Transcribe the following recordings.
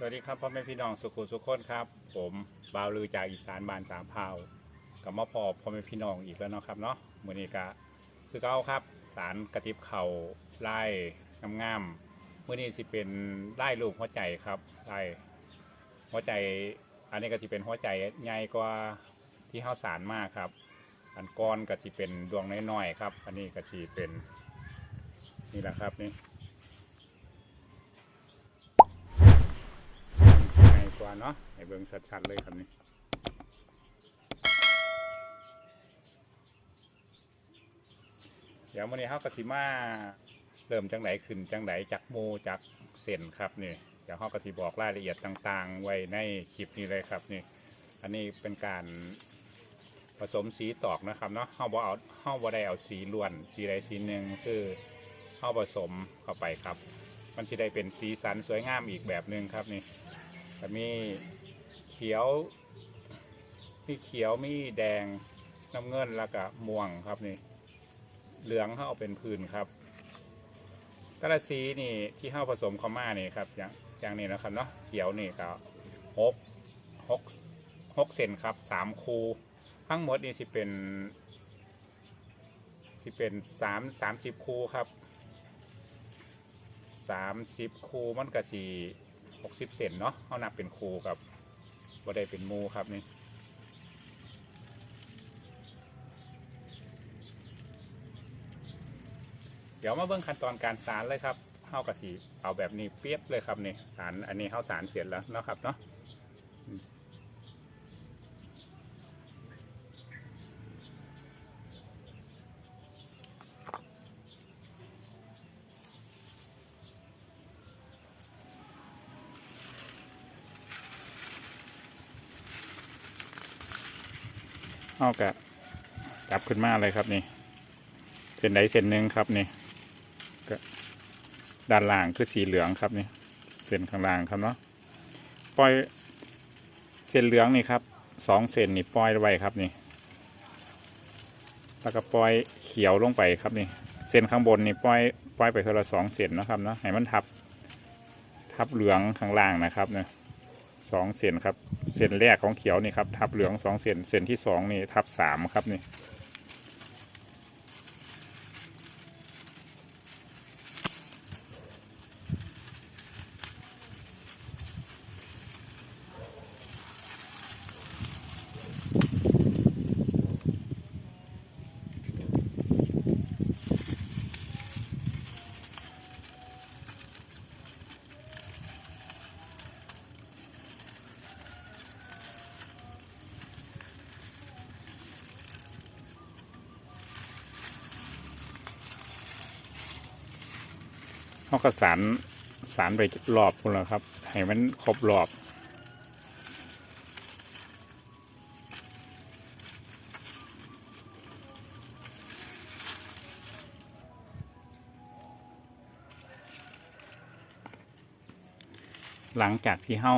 สวัสดีครับพ่อแม่พี่น้องสุขุสุขคนครับ ผมบาวลือจากอีสานบานสามพาวกับมาพอพ่อแม่พี่น้องอีกแล้วเนาะครับเนาะมือนี้กะคือเก้าครับ สารกระติบเข่าไล่งามๆมือนี้สิเป็นไล่ลูกหัวใจครับไล่หัวใจ อันนี้ก็จะเป็นหัวใจใหญ่กว่าที่ข้าวสารมากครับ อันก้อนก็จะเป็นดวงน้อยๆครับ อันนี้ก็จะเป็นนี่แหละครับนี่ ว่าเนาะให้เบิ่งชัดๆเลยครับนี่เดี๋ยววันนี้เฮาก็สิมาเริ่มจังไหนขึ้นจังไหนจากโมจากเส้นครับนี่เดี๋ยวเฮาก็สิบอกรายละเอียดต่าง ๆ ไว้ในคลิปนี้เลยครับนี่ อันนี้เป็นการผสมสีตอกนะครับเนาะเฮาบ่เอาเฮาบ่ได้เอาสีล้วนสีใดสีหนึ่งคือเฮาผสมเข้าไปครับ มันสิได้เป็นสีสันสวยงามอีกแบบหนึ่งครับนี่ ก็มีเขียว มีเขียวมีแดงน้ำเงินแล้วก็ม่วงครับนี่ เหลืองเขาเอาเป็นพื้นครับกระสีนี่ที่เข้าผสมเข้ามานี่ครับอย่างอย่างนี้นะครับเนาะเขียวนี่ก็หกหกหกเซนครับสามคูทั้งหมดนี่สิเป็นสิเป็นสามสามสิบคูครับสามสิบคูมันก็สี หกสิบเซนเนาะเขานับเป็นคูครับบ่ได้เป็นมูครับนี่เดี๋ยวมาเบื้องขั้นตอนการสารเลยครับเข้ากะสีเอาแบบนี้เปียบเลยครับนี่สารอันนี้เข้าสารเสร็จแล้วนะครับเนาะ เฮากะจับขึ้นมาเลยครับนี่ เส้นใดเส้นหนึ่งครับนี่ก็ด้านล่างคือสีเหลืองครับนี่ เส้นข้างล่างครับเนาะปล่อยเส้นเหลืองนี่ครับสองเส้นนี่ปล่อยไว้ครับนี่แล้วก็ปล่อยเขียวลงไปครับนี่ เส้นข้างบนนี่ปล่อยปล่อยไปคนละสองเส้นนะครับเนาะให้มันทับทับเหลืองข้างล่างนะครับเนี่ยสองเส้นครับ เส้นแรกของเขียวนี่ครับทับเหลืองสองเส้นเส้นที่สองนี่ทับสามครับนี่ เขาก็สารสารไปรอบพุ่นแล้วครับ ให้มันครบรอบหลังจากที่เฮ้า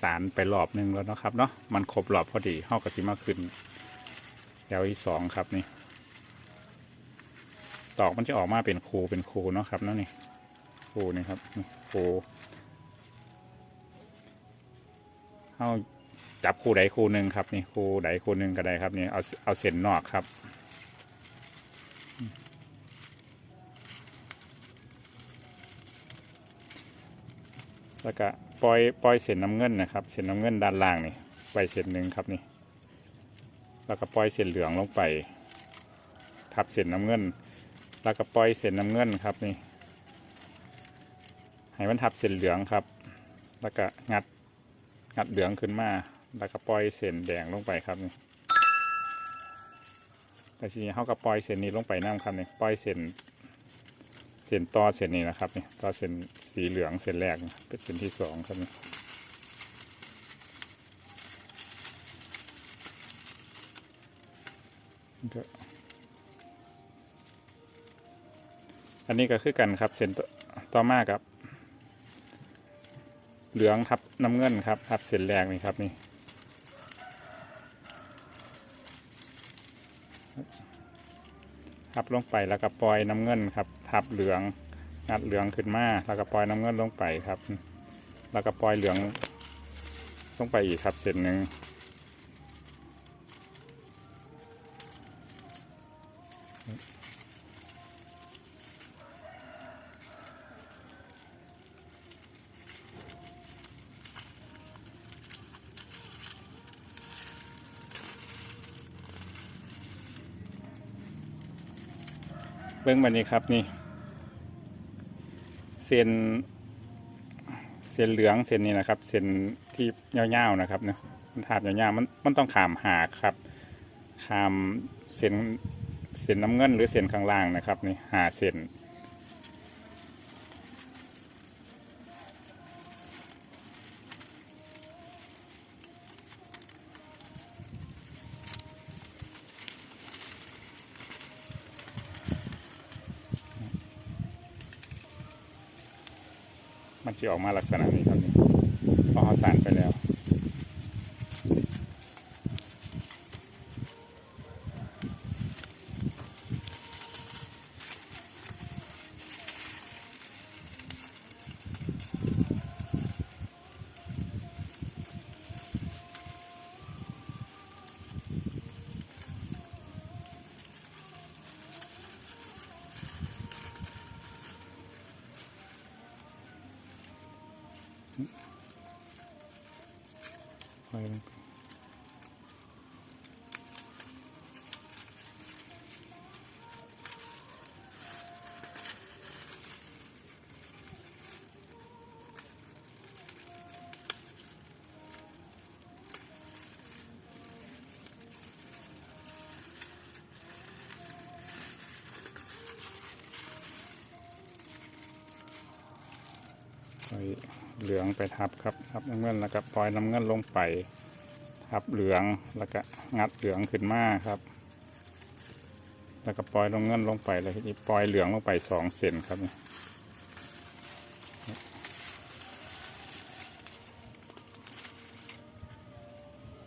สารไปรอบหนึ่งแล้วนะครับเนาะมันครบรอบพอดีเฮ้าก็สิมาขึ้นแถวที่สองครับนี่ ตอกมันจะออกมาเป็นคูเป็นคูเนาะครับนั่นนี่ คูนี่ครับนี่คูเอาจับคูใดคูหนึ่งครับนี่คูใดคูหนึ่งก็ได้ครับนี่เอาเอาเส้นนอกครับ แล้วก็ปล่อยปล่อยเส้นน้ำเงินนะครับเส้นน้ำเงินด้านล่างนี่ไปเส้นหนึ่งครับนี่แล้วก็ปล่อยเส้นเหลืองลงไป ทับเส้นน้ำเงิน แล้วก็ปล่อยเส้นน้ำเงินครับนี่ ให้มันทับเส้นเหลืองครับ แล้วก็งัดงัดเหลืองขึ้นมา แล้วก็ปล่อยเส้นแดงลงไปครับนี่แต่ทีนี้เขาก็ปล่อยเส้นนี้ลงไปน้ำครับนี่ปล่อยเส้นเส้นต่อเส้นนี้นะครับนี่ต่อเส้นสีเหลืองเส้นแรกเป็นเส้นที่สองครับนี่อันนี้ก็คือกันครับเส้นต่อต่อมาครับ เหลืองทับน้ำเงินครับทับเส้นแรกนี่ครับนี่ทับลงไปแล้วก็ปล่อยน้ำเงินครับ ทับเหลืองงัดเหลืองขึ้นมาแล้วก็ปล่อยน้ำเงินลงไปครับ แล้วก็ปล่อยเหลืองลงไปอีกครับเส้นหนึ่ง เบื้องบันนี้ครับนี่ เส้น เส้นเหลืองเส้นนี้นะครับ เส้นที่ยาวๆนะครับเนาะมันถาดยาวๆมันมันต้องขามหากครับ ขามเส้นเส้นน้ำเงินหรือเส้นข้างล่างนะครับ นี่หาเส้น มันจะออกมาลักษณะนี้ครับนี่พอเขาสารไปแล้ว ปล่อยลงไปปล่อยเหลืองไปทับครับ ทับน้ำเงินแล้วก็ปล่อยน้ำเงินลงไปทับเหลืองแล้วก็งัดเหลืองขึ้นมาครับ แล้วก็ปล่อยลงเงินลงไปเลยทีนี้ปล่อยเหลืองลงไปสองเซนครับนี่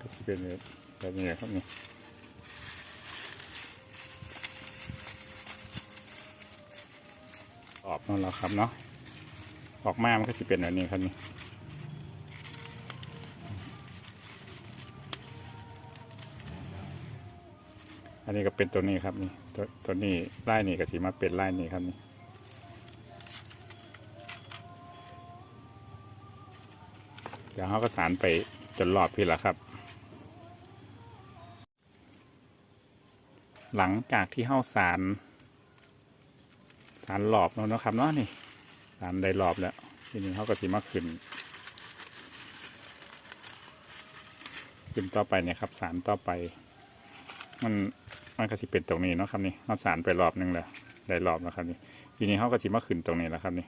ก็จะเป็นแบบนี้ครับนี่ออกนั่นแหละครับเนาะออกมามันก็จะเป็นแบบนี้ครับนี่ อันนี้ก็เป็นตัวนี้ครับนี่ตัวตัวนี้ไล่นี่ก็สีมาเป็นไล่นี่ครับนี่เดี๋ยวเขาก็สารไปจนรอบพี่ละครับ หลังจากที่เข้าสารสารหลอบแล้วนะครับเนาะนี่สารได้หลอบแล้วทีนี้เขาก็สีมาขึ้นขึ้นต่อไปเนี่ยครับสารต่อไป มัน มันก็สิเป็นตรงนี้เนาะครับนี่เอาสารไปรอบหนึงแล้วได้รอบแล้วครับนี่ทีนี้เขาก็สิมาขึ้นตรงนี้แล้วครับนี่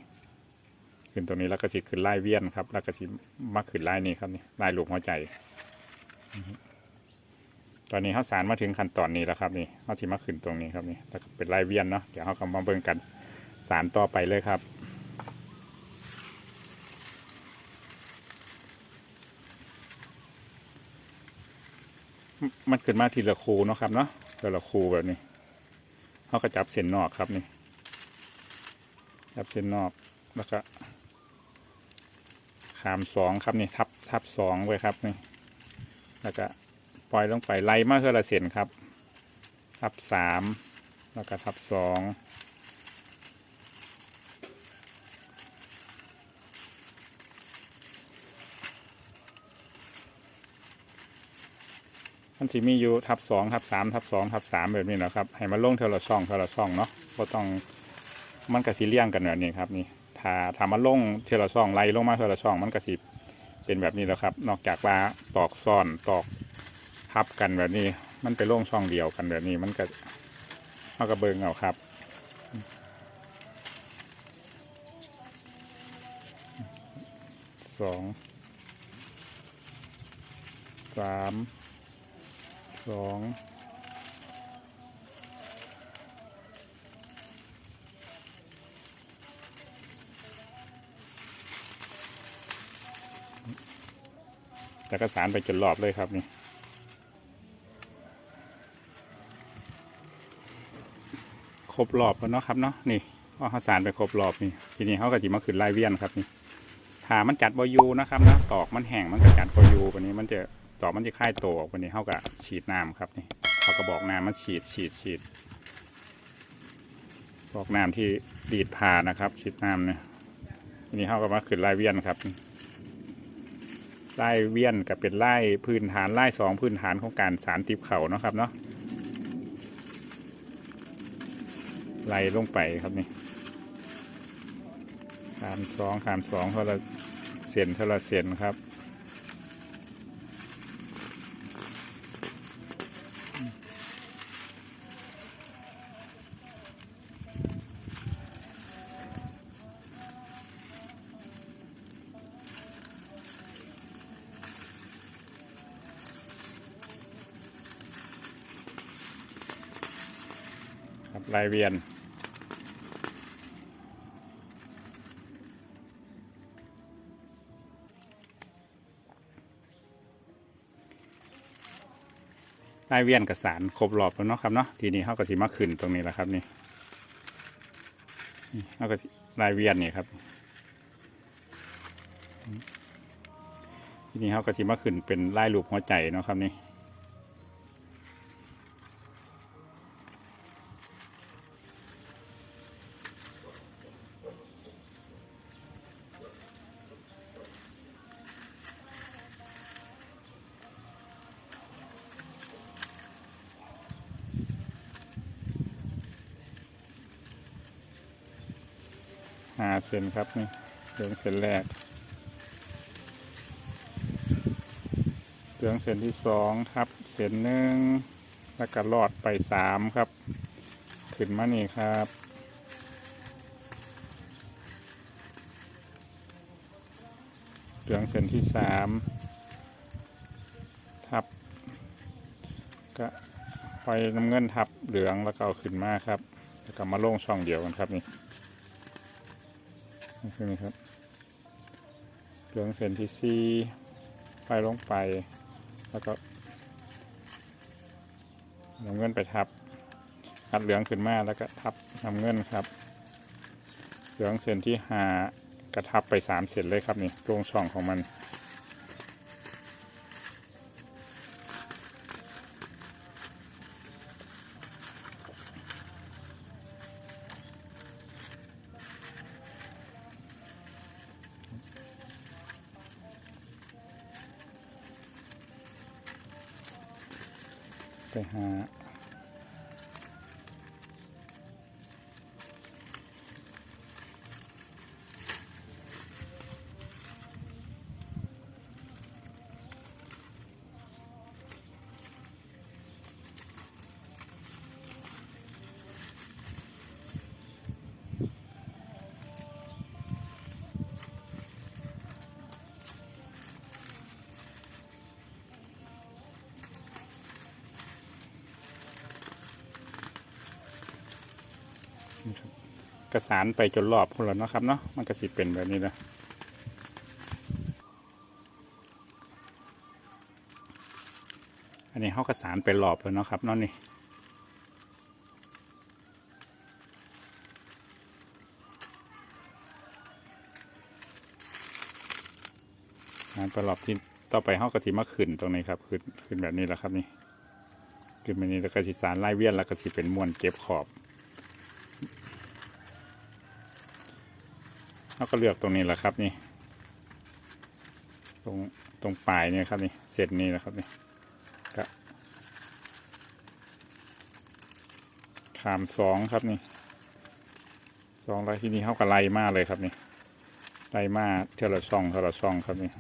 ขึ้นตรงนี้แล้วก็สิขึ้นไล่เวียนครับแล้วก็สิมาขึ้นไล่นี้ครับนี่ไล่ลูกหัวใจ ตอนนี้เขาสารมาถึงขั้นตอนนี้แล้วครับนี่เขาสิมาขึ้นตรงนี้ครับนี่แล้วก็เป็นไล่เวียนเนาะเดี๋ยวเขาก็มาเบิ่งกันสารต่อไปเลยครับมันขึ้นมาทีละคูเนาะครับเนาะ ทีละคูแบบนี้เขาก็จับเส้นนอกครับนี่ จับเส้นนอกแล้วก็ขามสองครับนี่ทับทับสองไว้ครับนี่ แล้วก็ปล่อยลงไปไล่มาเท่าละเส้นครับ ทับสามแล้วก็ทับสอง มันสิมีอยู่ทับสองทับสามทับสองทับสามแบบนี้นะครับ ให้มันลงเทาละช่องเทาละช่องเนาะก็ต้องมันกระสีเลี่ยงกันแบบนี้ครับนี่ถ้าถ้ามันลงเทาละช่องไล่ลงมาเทาละช่อง มันกระสีเป็นแบบนี้แล้วครับ นอกจากว่าตอกซ่อนตอกทับกันแบบนี้ มันไปลงช่องเดียวกันแบบนี้ มันก็มันก็เบิงเอาครับสองสาม สองแต่ก็สารไปจนรอบเลยครับนี่ครบรอบแล้วเนาะครับเนาะนี่พอเขาสารไปครบรอบนี่ทีนี้เขาก็จะมาขึ้นไล่เวียนครับนี่ถามันจัดบอยูนะครับนะตอกมันแห้งมันก็จัดบอยูวันนี้มันจะ ตอกมันจะค่ายโตวันนี้เขาก็ฉีดน้ำครับนี่เขาก็บอกน้ำมันฉีดฉีดฉีดบอกน้ำที่ดีดพานะครับ ฉีดน้ำเนี่ยนี้เขาก็มาขึ้นลายเวียนครับไลายเวียนกับเป็นไลายพื้นฐานไลายสองพื้นฐานของการสารติบเข่านะครับเนาะไล่ลงไปครับนี่ขามสองขามสองเท่าละเสียนเท่าละเสียนครับ ครับลายเวียน ลายเวียนกับสารครบรอบแล้วเนาะครับเนาะทีนี้เขาก็สิมาขึ้นตรงนี้แหละครับนี่นี่เขาก็สิลายเวียนนี่ครับทีนี้เขาก็สิมาขึ้นเป็นลายรูปหัวใจเนาะครับนี่ หาเส้นครับนี่เหลืองเส้นแรกเหลืองเส้นที่สองครับเส้นหนึ่งแล้วก็ลอดไปสามครับ ขึ้นมานี่ครับเหลืองเส้นที่สามทับ ก็ไปน้ำเงินทับเหลืองแล้วก็เอาขึ้นมาครับ แล้วก็มาลงช่องเดียวกันครับนี่ ใช่ไหมครับ เหลืองเส้นที่สี่ไปลงไป แล้วก็นำเงินไปทับอัดเหลืองขึ้นมาแล้วก็ทับนำเงินครับ เหลืองเส้นที่หากระทับไปสามเส้นเลยครับนี่ตรงช่องของมัน ไปหา กระสานไปจนรอบคนแล้วเนาะครับเนาะมันก็สิเป็นแบบนี้นะอันนี้เขากระสานไปรอบแล้วเนาะครับเนาะนี่งานประหลอบที่ต่อไปเขาก็สิมาขึ้นตรงนี้ครับขึ้นขึ้นแบบนี้แหละครับนี่ขึ้นแบบนี้แล้วก็สิสารไล่เวียนแล้วก็สิเป็นมวนเก็บขอบ เราก็เลือกตรงนี้แหละครับนี่ ตรงตรงปลายเนี่ยครับนี่เสร็จนี่แหละครับนี่ก็ขามสองครับนี่สองแล้วที่นี่เข้ากับไล่มาเลยครับนี่ไล่มาเท่าละช่องเท่าละช่องครับนี่